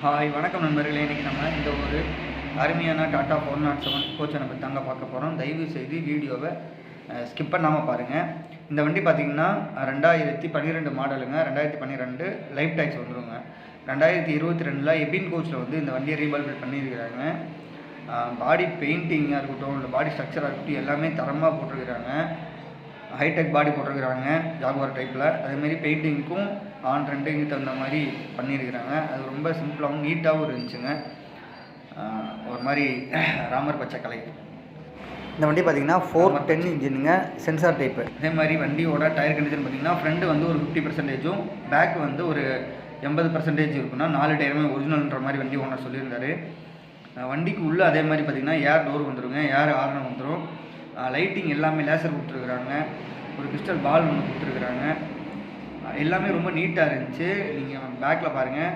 Hi வணக்கம் நண்பர்களே. இன்றைக்கி நம்ம இந்த ஒரு அருமையான டாட்டா ஃபோர் நாட் செவன் கோச்சை நம்ம தாங்க பார்க்க போகிறோம் தயவு செய்து வீடியோவை ஸ்கிப் பண்ணாமல் பாருங்கள் இந்த வண்டி பார்த்திங்கன்னா ரெண்டாயிரத்தி பன்னிரெண்டு மாடலுங்க. ரெண்டாயிரத்தி பன்னிரெண்டு லைஃப் டேக்ஸ் வந்துருங்க. ரெண்டாயிரத்தி இருபத்தி ரெண்டில் எபின் கோச்சில் வந்து இந்த வண்டியை ரீபால்பேட் பண்ணியிருக்கிறாங்க பாடி பெயிண்டிங்காக இருக்கட்டும் இல்லை பாடி ஸ்ட்ரக்சராக இருக்கட்டும் எல்லாமே தரமாக போட்டிருக்கிறாங்க. ஹைடெக் பாடி போட்டிருக்கிறாங்க ஜாகுவார் டைப்பில் அதேமாரி பெயிண்டிங்க்கும் ஆன் ரெண்டுக்கு தகுந்த மாதிரி பண்ணியிருக்கிறாங்க. அது ரொம்ப சிம்பிளாகவும் நீட்டாகவும் இருந்துச்சுங்க. ஒரு மாதிரி ராமர் பச்சை கலை. இந்த வண்டி பார்த்தீங்கன்னா ஃபோர் டென் இன்ஜினுங்க சென்சார் டைப்பு அதே மாதிரி வண்டியோட டயர் கண்டிஷன் பார்த்தீங்கன்னா ஃப்ரண்ட் வந்து ஒரு ஃபிஃப்டி பர்சன்டேஜும் பேக் வந்து ஒரு எண்பது பர்சன்டேஜ் இருக்குன்னா நாலு டயருமே ஒரிஜினல்ன்ற மாதிரி வண்டி ஓனர் சொல்லியிருந்தாரு. வண்டிக்கு உள்ளே அதே மாதிரி பார்த்தீங்கன்னா ஏர் டோர் வந்துருங்க ஏர் ஆர்னு வந்துடும் லைட்டிங் எல்லாமே லேசர் கொடுத்துருக்குறாங்க. ஒரு கிறிஸ்டல் பால் ஒன்று கொடுத்துருக்குறாங்க. எல்லாமே ரொம்ப நீட்டாக இருந்துச்சு. நீங்கள் பேக்கில் பாருங்கள்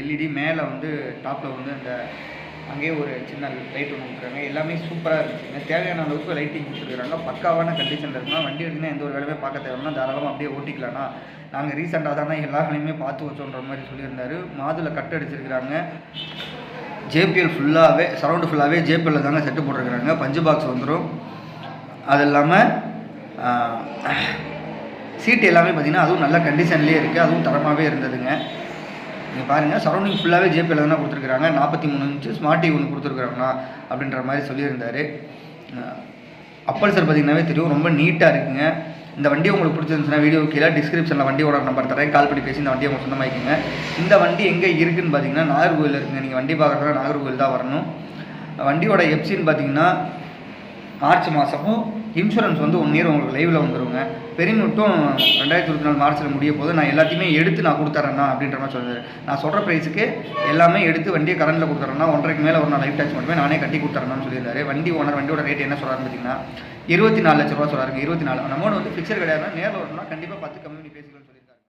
எல்இடி மேலே வந்து டாப்பில் வந்து அந்த அங்கேயே ஒரு சின்ன லைட் ஒன்று கொடுக்குறாங்க எல்லாமே சூப்பராக இருந்துச்சுங்க தேவையான அளவுக்கு லைட்டிங் கொடுத்துருக்குறாங்க பக்காவான கண்டிஷனில் இருக்குன்னா வண்டி எடுத்துனா எந்த ஒரு வேலையுமே பார்க்க தேவைன்னா தாராளமாக அப்படியே ஓட்டிக்கலாம்னா நாங்கள் ரீசெண்டாக தானே எல்லா வேலையுமே பார்த்து வச்சோன்ற மாதிரி சொல்லியிருந்தாரு. மாதுளை கட் அடிச்சிருக்கிறாங்க. ஜேபிஎல் ஃபுல்லாகவே சரௌண்டு ஃபுல்லாகவே ஜேபிஎல்ல தாங்க செட்டு போட்டிருக்கிறாங்க. பஞ்சு பாக்ஸ் வந்துடும் அது இல்லாமல் சீட்டு எல்லாமே பார்த்தீங்கன்னா அதுவும் நல்ல கண்டிஷன்லேயே இருக்குது அதுவும் தரமாகவே இருந்ததுங்க. நீங்கள் பாருங்கள் சரௌண்டிங் ஃபுல்லாகவே ஜேபியில் தானே கொடுத்துருக்குறாங்க. நாற்பத்தி மூணு இன்ச்சு ஸ்மார்ட் டிவி ஒன்று கொடுத்துருக்குறாங்களா அப்படின்ற மாதிரி சொல்லியிருந்தாரு. அப்பல்சர் பார்த்தீங்கன்னாவே தெரியும் ரொம்ப நீட்டாக இருக்குங்க. இந்த வண்டி உங்களுக்கு பிடிச்சிருந்துச்சுன்னா வீடியோ கீழே டிஸ்கிரிப்ஷனில் வண்டியோட நம்பர் தரேன். கால் பண்ணி பேசி இந்த வண்டியை உங்களுக்கு சொந்தமாக்கிங்க இந்த வண்டி எங்கே இருக்குதுன்னு பார்த்தீங்கன்னா நாகர்கோவில் இருக்குங்க. நீங்கள் வண்டி பார்க்குறதுனா நாகர்கோவில் தான் வரணும். வண்டியோட எப்சின்னு பார்த்தீங்கன்னா மார்ச் மாதமும் இன்சூரன்ஸ் வந்து ஒன் இயர் உங்களுக்கு லைவில் வந்துருங்க. பெரியநுட்டும் ரெண்டாயிரத்தி இருபத்தி நாலு மார்ச்சில் முடிய போது நான் எல்லாத்தையுமே எடுத்து நான் கொடுத்துறேண்ணா அப்படின்ற மாதிரி சொல்லுது நான் சொல்கிற ப்ரைஸுக்கு எல்லாமே எடுத்து வண்டியை கரண்டில் கொடுத்துறேன்னா ஒன்றரைக்கு மேலே ஒரு நான் லைஃப் டேக்ஸ் மட்டுமே நானே கட்டி கொடுத்துறேன்னு சொல்லியிருந்தாரு வண்டி ஓனர் வண்டியோட ரேட் என்ன சொல்கிறாருன்னு பார்த்தீங்கன்னா இருபத்தி நாலு லட்ச ரூபா சொல்கிறாருங்க இருபத்தி நாலு. அமௌண்ட் வந்து ஃபிக்ஸர் கிடையாதுன்னா நேரில் வரணும்னா கண்டிப்பாக பத்து கம்மி